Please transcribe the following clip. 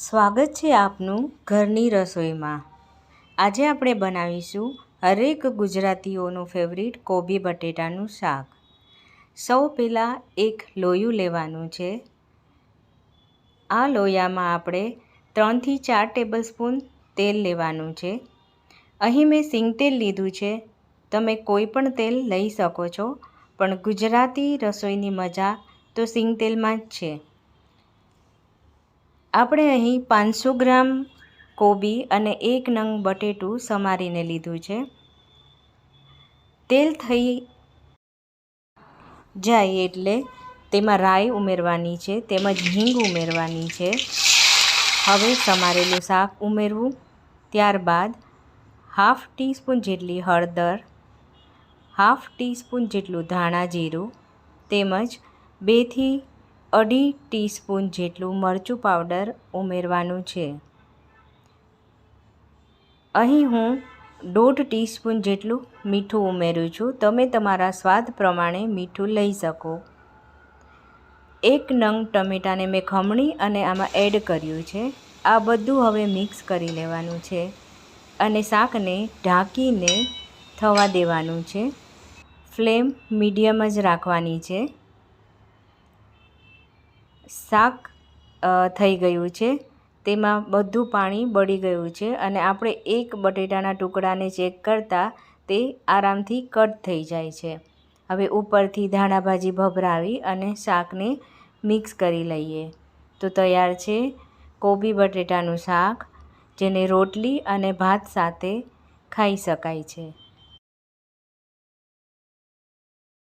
સ્વાગત છે આપનું ઘરની રસોઈમાં. આજે આપણે બનાવીશું હરેક ગુજરાતીઓનું ફેવરિટ કોબી બટેટાનું શાક. સૌ પહેલાં એક લોયું લેવાનું છે. આ લોયામાં આપણે ત્રણથી ચાર ટેબલ સ્પૂન તેલ લેવાનું છે. અહીં મેં સિંગ તેલ લીધું છે. તમે કોઈ પણ તેલ લઈ શકો છો, પણ ગુજરાતી રસોઈની મજા તો સિંગ તેલમાં જ છે. આપણે અહીં પાંચસો ગ્રામ કોબી અને એક નંગ બટેટું સમારીને લીધું છે. તેલ થઈ જાય એટલે તેમાં રાઈ ઉમેરવાની છે, તેમજ હિંગ ઉમેરવાની છે. હવે સમારેલું શાક ઉમેરવું. ત્યારબાદ હાફ ટીસ્પૂન જેટલી હળદર, હાફ ટીસ્પૂન જેટલું ધાણા જીરું, તેમજ બેથી અઢી ટીસ્પૂન જેટલું મરચું પાવડર ઉમેરવાનું છે. અહીં હું દોઢ ટીસ્પૂન જેટલું મીઠું ઉમેરું છું. તમે તમારા સ્વાદ પ્રમાણે મીઠું લઈ શકો. એક નંગ ટમેટાને મેં ખમણી અને આમાં એડ કર્યું છે. આ બધું હવે મિક્સ કરી લેવાનું છે અને શાકને ઢાંકીને થવા દેવાનું છે. ફ્લેમ મીડિયમ જ રાખવાની છે. શાક થઈ ગયું છે. તેમાં બધું પાણી બળી ગયું છે અને આપણે એક બટેટાના ટુકડાને ચેક કરતાં તે આરામથી કટ થઈ જાય છે. હવે ઉપરથી ધાણાભાજી ભભરાવી અને શાકને મિક્સ કરી લઈએ. તો તૈયાર છે કોબી બટેટાનું શાક, જેને રોટલી અને ભાત સાથે ખાઈ શકાય છે.